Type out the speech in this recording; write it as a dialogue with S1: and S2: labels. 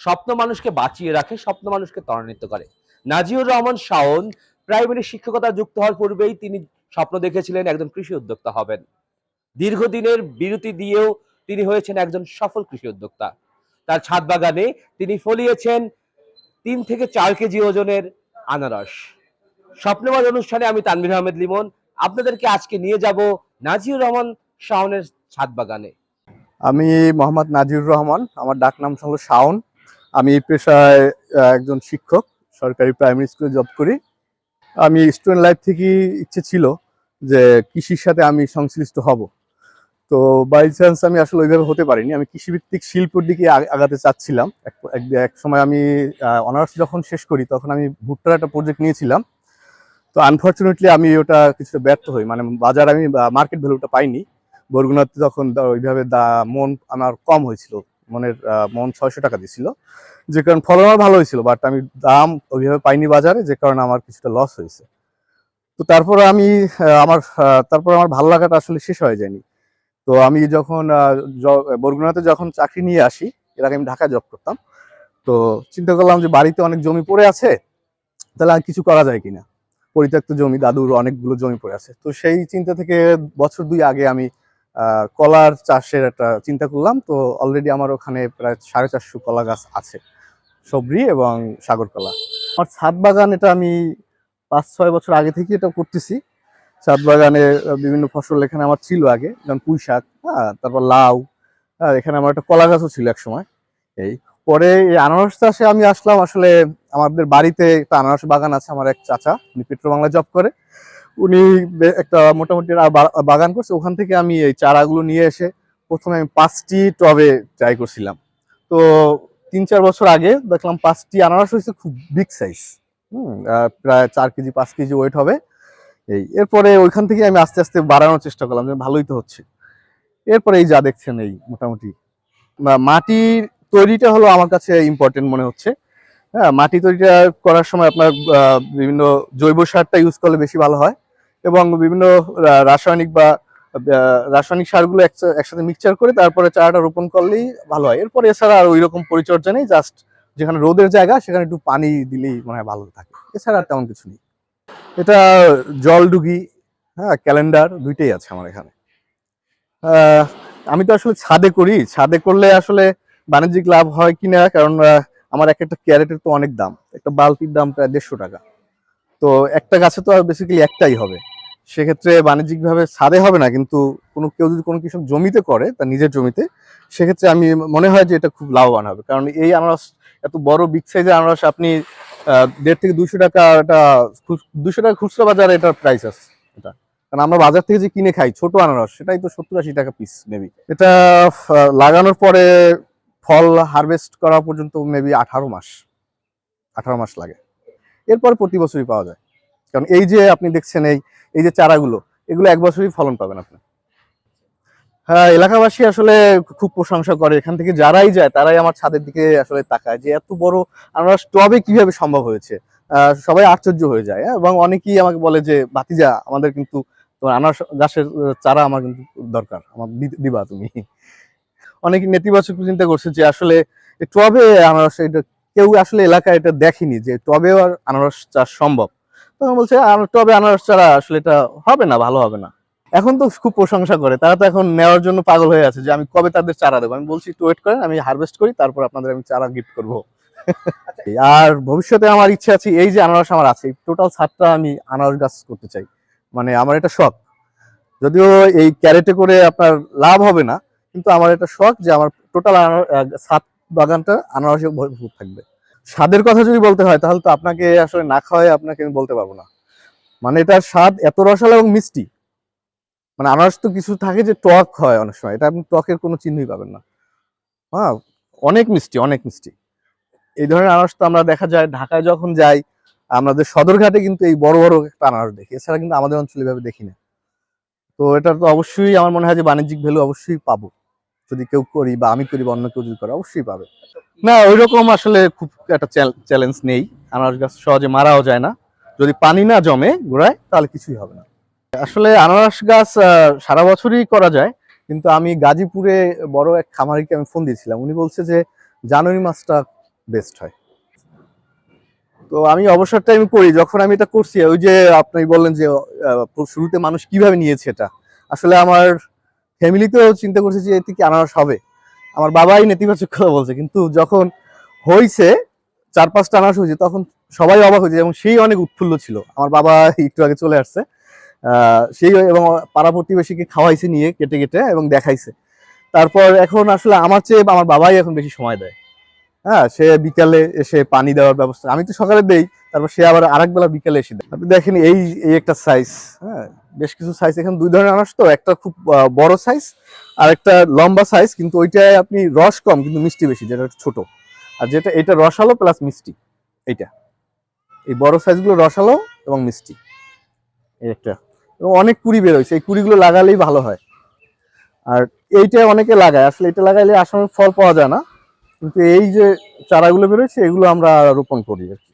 S1: স্বপ্ন মানুষকে বাঁচিয়ে রাখে, স্বপ্ন মানুষকে ত্বরান্বিত করে। নাজিউর রহমান শাওন, প্রাইমারি শিক্ষকতা যুক্ত হওয়ার পূর্বেই তিনি স্বপ্ন দেখেছিলেন একজন কৃষি উদ্যোক্তা হবেন। দীর্ঘদিনের বিরতি দিয়েও তিনি হয়েছেন একজন সফল কৃষি উদ্যোক্তা। তার ছাদ বাগানে তিনি ফলিয়েছেন তিন থেকে চার কেজি ওজনের আনারস। স্বপ্নবাদ অনুষ্ঠানে আমি তানভীর আহমেদ লিমন, আপনাদেরকে আজকে নিয়ে যাব নাজিউর রহমান শাওনের ছাদ বাগানে।
S2: আমি মোহাম্মদ নাজিরুর রহমান, আমার ডাক নাম হলো শাওন। আমি পেশায় একজন শিক্ষক, সরকারি প্রাইমারি স্কুলে জব করি। আমি স্টুডেন্ট লাইফ থেকে ইচ্ছে ছিল যে কৃষির সাথে আমি সংশ্লিষ্ট হব। তো বাই চান্স আমি আসলে ওইভাবে হতে পারিনি। আমি কৃষিভিত্তিক শিল্পর দিকে আগ- আগাতে চাচ্ছিলাম। এক সময় আমি অনার্স যখন শেষ করি, তখন আমি ভুট্টার একটা প্রজেক্ট নিয়েছিলাম। তো আনফর্চুনেটলি আমি ওটা কিছুটা ব্যর্থ হই। মানে বাজার আমি মার্কেট ভ্যালুটা পাইনি। বরগুনাতে তখন ওইভাবে দা মন আমার কম হয়েছিল। মনের মন ছয়শো টাকা দিছিল। যে কারণে ফলন আমার ভালো হয়েছিল বাট আমি দাম ওইভাবে পাইনি বাজারে, যে কারণে আমার কিছুটা লস হয়েছে। তো তারপর আমি আমার তারপর আমার ভালো লাগাটা আসলে শেষ হয়ে যায়নি। তো আমি যখন বরগুনাতে যখন চাকরি নিয়ে আসি, এর আগে আমি ঢাকায় জব করতাম, তো চিন্তা করলাম যে বাড়িতে অনেক জমি পড়ে আছে, তাহলে আর কিছু করা যায় কিনা? পরিত্যক্ত জমি, দাদুর অনেকগুলো জমি পড়ে আছে। তো সেই চিন্তা থেকে বছর দুই আগে আমি কলার চাষের একটা চিন্তা করলাম। তো অলরেডি আমার ওখানে প্রায় সাড়ে চারশো কলা গাছ আছে, সবরি এবং সাগর কলা। আমার ছাদ বাগান এটা আমি পাঁচ, ছয় বছর আগে থেকে এটা করতেছি। ছাদ বাগানে বিভিন্ন ফসল এখানে আমার ছিল আগে, যেমন পুঁই শাক হ্যাঁ তারপর লাউ হ্যাঁ এখানে আমার একটা কলা গাছও ছিল এক সময় এই, পরে এই আনারস চাষে আমি আসলাম, আসলে আমাদের বাড়িতে একটা আনারস বাগান আছে, আমার এক চাচা, উনি পেট্রো বাংলা জব করে। উনি একটা মোটামুটি বাগান করছে। ওখান থেকে আমি এই চারাগুলো নিয়ে এসে প্রথমে আমি পাঁচটি টবে ট্রাই করছিলাম। তো তিন চার বছর আগে দেখলাম পাঁচটি আনারস হয়েছে খুব বিগ সাইজ হুম প্রায় চার কেজি, পাঁচ কেজি ওয়েট হবে। এই, এরপরে ওইখান থেকে আমি আস্তে আস্তে বাড়ানোর চেষ্টা করলাম যে ভালোই তো হচ্ছে। এরপরে এই যা দেখছেন এই মোটামুটি। মাটির তৈরিটা হলো আমার কাছে ইম্পর্টেন্ট মনে হচ্ছে। হ্যাঁ মাটি তৈরিটা করার সময় আপনার বিভিন্ন জৈব সারটা ইউজ করলে বেশি ভালো হয়। এবং বিভিন্ন রাসায়নিক বা রাসায়নিক সারগুলো একসা- একসাথে মিক্সচার করে তারপরে চারাটা রোপণ করলেই ভালো হয়। এরপরে এছাড়া আর ওই রকম পরিচর্যা নেই জাস্ট যেখানে রোদের জায়গা সেখানে একটু পানি দিলেই মনে হয় ভালো থাকে। এছাড়া আর তেমন কিছু নেই। এটা জলডুগি হ্যাঁ ক্যালেন্ডার দুইটাই আছে আমার এখানে। আমি তো আসলে ছাদে করি। ছাদে করলে আসলে বাণিজ্যিক লাভ হয় কিনা, কারণ আমার এক একটা ক্যারেটের তো অনেক দাম। একটা বালতির দাম প্রায় দেড়শো টাকা। তো একটা গাছে তো বেসিক্যালি একটাই হবে। সেক্ষেত্রে বাণিজ্যিকভাবে ছাদে হবে না, কিন্তু কোনো, কেউ যদি কোনো কৃষক জমিতে করে, তার নিজের জমিতে, সেক্ষেত্রে আমি মনে হয় যে এটা খুব লাভবান হবে। কারণ এই আনারস, এত বড় বিগ সাইজের আনারস, আপনি দেড় থেকে দুশো টাকা এটা দুশো টাকা খুচরা বাজারে এটার প্রাইস আছে এটা। কারণ আমরা বাজার থেকে যে কিনে খাই, ছোট আনারস, সেটাই তো সত্তর আশি টাকা পিস মেবি এটা লাগানোর পরে ফল হারভেস্ট করা পর্যন্ত মেবি আঠারো মাস আঠারো মাস লাগে। এরপর প্রতি বছরই পাওয়া যায়। কারণ এই যে আপনি দেখছেন এই এই যে চারাগুলো এগুলো এক বছরই ফলন পাবেন আপনি। হ্যাঁ এলাকাবাসী আসলে খুব প্রশংসা করে। এখান থেকে যারাই যায় তারাই আমার ছাদের দিকে আসলে তাকায় যে এত বড় আনারস টবে কীভাবে সম্ভব হয়েছে। সবাই আশ্চর্য হয়ে যায় হ্যাঁ, এবং অনেকেই আমাকে বলে যে বাতিজা আমাদের কিন্তু আনারস গাছের চারা আমার কিন্তু দরকার আমার দিবা তুমি। অনেকে নেতিবাচক চিন্তা করছে যে আসলে টবে আনারস এটা কেউ আসলে এলাকায় এটা দেখেনি যে টবেও আনারস চাষ সম্ভব। তখন বলছে আনার- টবে আনারস চারা আসলে এটা হবে না, ভালো হবে না। এখন তো খুব প্রশংসা করে, তারা তো এখন নেওয়ার জন্য পাগল হয়ে আছে যে আমি কবে তাদের চারা দেবো। আমি বলছি, একটু ওয়েট করেন, আমি হারভেস্ট করি, তারপর আপনাদের আমি চারা গিফট করব। আর ভবিষ্যতে আমার ইচ্ছে আছে, এই যে আনারস আমার আছে টোটাল ছাদটা আমি আনারস গাছ করতে চাই। মানে আমার এটা শখ। যদিও এই ক্যারেটে করে আপনার লাভ হবে না, কিন্তু আমার এটা শখ যে আমার টোটাল ছাদ বাগানটা আনারসে ভরপুর থাকবে। স্বাদের কথা যদি বলতে হয়, তাহলে তো আপনাকে আসলে না খাওয়াই আপনাকে আমি বলতে পারব না। মানে এটার স্বাদ এত রসালো এবং মিষ্টি। মানে আনারস তো কিছু থাকে যে টক হয় অনেক সময়, এটা আপনি টকের কোনো চিহ্নই পাবেন না। হ্যাঁ অনেক মিষ্টি অনেক মিষ্টি। এই ধরনের আনারস তো আমরা দেখা যায়, ঢাকায় যখন যাই, আমাদের সদরঘাটে কিন্তু এই বড় বড় একটা আনারস দেখি। এছাড়া কিন্তু আমাদের অঞ্চলে এভাবে দেখি না। তো এটা তো অবশ্যই আমার মনে হয় যে বাণিজ্যিক ভ্যালু অবশ্যই পাবো। যদি কেউ করি বা আমি করি বা অন্য কেউ যদি করে, অবশ্যই পাবে। না ওই রকম আসলে খুব একটা চ্যালেঞ্জ নেই। আনারস গাছ সহজে মারাও যায় না। যদি পানি না জমে গোড়ায় তাহলে কিছুই হবে না। আসলে আনারস গাছ সারা বছরই করা যায়, কিন্তু আমি গাজীপুরে বড় এক খামারিকে আমি ফোন দিয়েছিলাম। উনি বলছে যে, জানুয়ারি মাসটা বেস্ট হয়। তো আমি অবসর টাইমে করি, যখন আমি এটা করছি, ওই যে আপনি বললেন যে শুরুতে মানুষ কীভাবে নিয়েছে এটা। আসলে আমার ফ্যামিলিতেও চিন্তা করছে যে এতে কি আনারস হবে। আমার বাবাই নেতিবাচক কথা বলছে, কিন্তু যখন হয়েছে চার পাঁচটা আনারস হয়েছে, তখন সবাই অবাক হয়েছে এবং সেই অনেক উৎফুল্ল ছিল। আমার বাবা একটু আগে চলে আসছে সেই এবং পাড়া প্রতিবেশীকে খাওয়াইছে নিয়ে কেটে কেটে এবং দেখাইছে। তারপর এখন আসলে আমার চেয়ে আমার বাবাই এখন বেশি সময় দেয়। হ্যাঁ সে বিকালে এসে পানি দেওয়ার ব্যবস্থা আমি তো সকালে দেই, তারপর সে আবার আরেক বেলা বিকালে এসে দেয়। আপনি দেখেন এই এই একটা সাইজ হ্যাঁ বেশ কিছু সাইজ এখানে দুই ধরনের আনারস তো, একটা খুব বড় সাইজ আর একটা লম্বা সাইজ কিন্তু ওইটায় আপনি রস কম, কিন্তু মিষ্টি বেশি, যেটা ছোট। আর যেটা, এটা রসালো প্লাস মিষ্টি, এইটা। এই বড় সাইজগুলো রসালো এবং মিষ্টি, এই একটা। এবং অনেক কুড়ি বের এই কুড়িগুলো লাগালেই ভালো হয়। আর এইটা অনেকে লাগায়, আসলে এটা লাগাইলে আসামের ফল পাওয়া যায় না। কিন্তু এই যে চারাগুলো বেরোচ্ছে এগুলো আমরা রোপণ করি আর কি।